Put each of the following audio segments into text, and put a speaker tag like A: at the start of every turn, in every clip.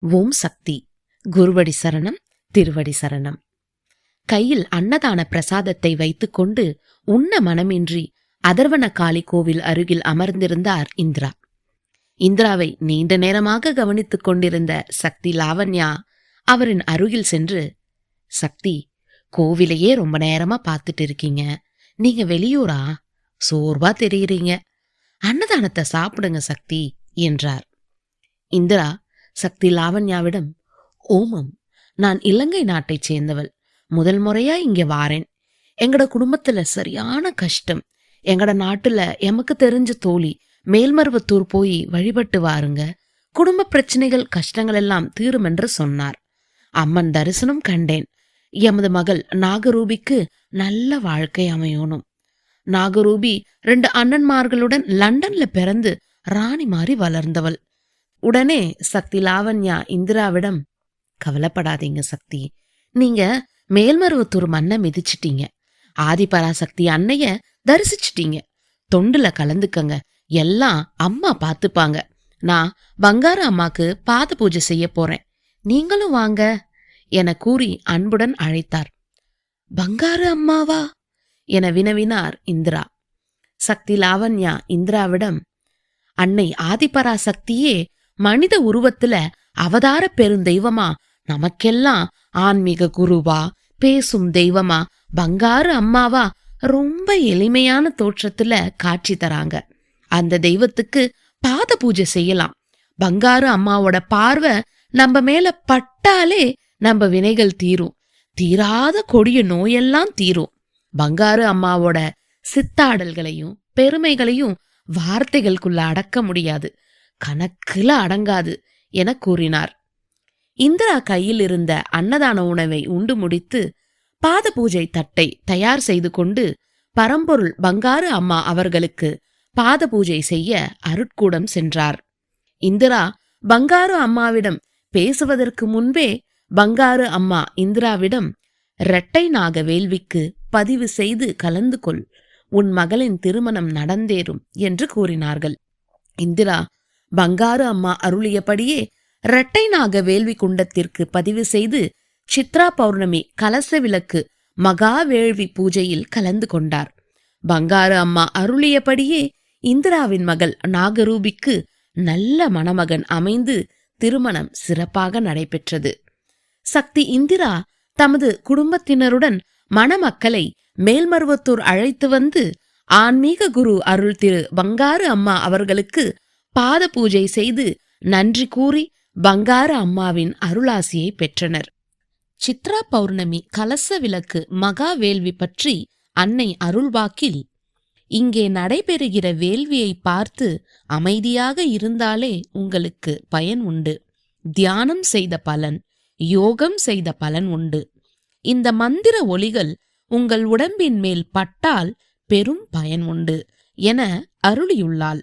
A: ஓம் சக்தி. குருவடி சரணம் திருவடி சரணம். கையில் அன்னதான பிரசாதத்தை வைத்துக்கொண்டு உண்ண மனமின்றி அதர்வன காளி கோவில் அருகில் அமர்ந்திருந்தார் இந்திரா. இந்திராவை நீண்ட நேரமாக கவனித்துக் கொண்டிருந்த சக்தி லாவண்யா அவரின் அருகில் சென்று சக்தி கோவிலையே ரொம்ப நேரமா பார்த்துட்டு இருக்கீங்க. நீங்க வெளியூரா? சோர்வா தெரியுறீங்க. அன்னதானத்தை சாப்பிடுங்க சக்தி என்றார். இந்திரா சக்தி லாவண்யாவிடம் ஓமம் நான் இலங்கை நாட்டைச் சேர்ந்தவள். முதல் முறையா இங்க வாரேன். எங்கட குடும்பத்துல சரியான கஷ்டம். எங்கட நாட்டுல எமக்கு தெரிஞ்ச தோழி மேல்மருவத்தூர் போய் வழிபட்டு வாருங்க. குடும்ப பிரச்சனைகள் கஷ்டங்கள் எல்லாம் தீரும் என்று சொன்னார். அம்மன் தரிசனம் கண்டேன். எமது மகள் நாகரூபிக்கு நல்ல வாழ்க்கை அமையணும். நாகரூபி ரெண்டு அண்ணன்மார்களுடன் லண்டன்ல பிறந்து ராணி மாறி வளர்ந்தவள். உடனே சக்தி லாவண்யா இந்திராவிடம் கவலைப்படாதீங்க சக்தி. நீங்க மேல்மருவத்தூர் மண்ணை மிதிச்சிட்டீங்க. ஆதிபராசக்தி அன்னைய தரிசிச்சிட்டீங்க. தொண்டுல கலந்துக்கங்க. எல்லாம் அம்மா பார்த்துப்பாங்க நான் பங்கார அம்மாக்கு பாத பூஜை செய்ய போறேன். நீங்களும் வாங்க என கூறி அன்புடன் அழைத்தார். பங்காரு அம்மாவா? என வினவினார் இந்திரா. சக்தி லாவண்யா இந்திராவிடம் அன்னை ஆதிபராசக்தியே மனித உருவத்துல அவதார பெருந்தெய்வமா நமக்கெல்லாம் ஆன்மீக குருவா பேசும் தெய்வமா பங்காரு அம்மாவா? ரொம்ப எளிமையான தோற்றத்துல காட்சி தராங்க. அந்த தெய்வத்துக்கு பாத பூஜை செய்யலாம். பங்காரு அம்மாவோட பார்வை நம்ம மேல பட்டாலே நம்ம வினைகள் தீரும். தீராத கொடிய நோயெல்லாம் தீரும். பங்காரு அம்மாவோட சித்தாடல்களையும் பெருமைகளையும் வார்த்தைகளுக்குள்ள அடக்க முடியாது. கணக்கில் அடங்காது என கூறினார். இந்திரா கையில் இருந்த அன்னதான உணவை உண்டு முடித்து பாத பூஜை தட்டை தயார் செய்து கொண்டு பரம்பொருள் பங்காரு அம்மா அவர்களுக்கு பாத பூஜை செய்ய அருட்கூடம் சென்றார். இந்திரா பங்காரு அம்மாவிடம் பேசுவதற்கு முன்பே பங்காரு அம்மா இந்திராவிடம் இரட்டை நாக வேள்விக்கு பதிவு செய்து கலந்து கொள் உன் மகளின் திருமணம் நடந்தேறும் என்று கூறினார்கள். இந்திரா பங்காரு அம்மா அருளியபடியே இரட்டை நாக வேள்வி குண்டத்திற்கு பதிவு செய்து சித்ரா பௌர்ணமி கலச விளக்கு மகா வேள்வி பூஜையில் கலந்து கொண்டார். பங்காரு அம்மா அருளியபடியே இந்திராவின் மகள் நாகரூபிக்கு நல்ல மணமகன் அமைந்து திருமணம் சிறப்பாக நடைபெற்றது. சக்தி இந்திரா தமது குடும்பத்தினருடன் மணமக்களை மேல்மருவத்தூர் அழைத்து வந்து ஆன்மீக குரு அருள் திரு பங்காரு அம்மா அவர்களுக்கு பாத பூஜை செய்து நன்றி கூறி பங்கார அம்மாவின் அருளாசியை பெற்றனர். சித்ரா பௌர்ணமி கலச விளக்கு மகா வேள்வி பற்றி அன்னை அருள்வாக்கில் இங்கே நடைபெறுகிற வேள்வியை பார்த்து அமைதியாக இருந்தாலே உங்களுக்கு பயன் உண்டு. தியானம் செய்த பலன் யோகம் செய்த பலன் உண்டு. இந்த மந்திர ஒளிகள் உங்கள் உடம்பின் மேல் பட்டால் பெரும் பயன் உண்டு என அருளியுள்ளாள்.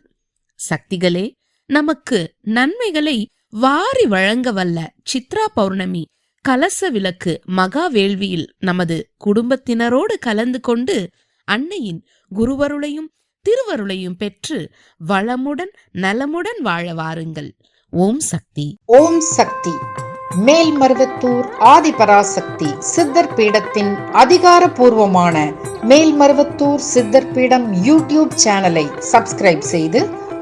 A: சக்திகளே நமக்கு நன்மைகளை வாரி வழங்க வல்ல சித்ரா பௌர்ணமி கலச விளக்கு மகா வேள்வியில் நமது குடும்பத்தினரோடு கலந்து கொண்டு அன்னையின் குருவருளையும் திருவருளையும் பெற்று வளமுடன் நலமுடன் வாழ வாருங்கள். ஓம் சக்தி.
B: ஓம் சக்தி. மேல்மருவத்தூர் ஆதிபராசக்தி சித்தர் பீடத்தின் அதிகாரபூர்வமான மேல்மருவத்தூர் சித்தர் பீடம் யூடியூப் சேனலை சப்ஸ்கிரைப் செய்து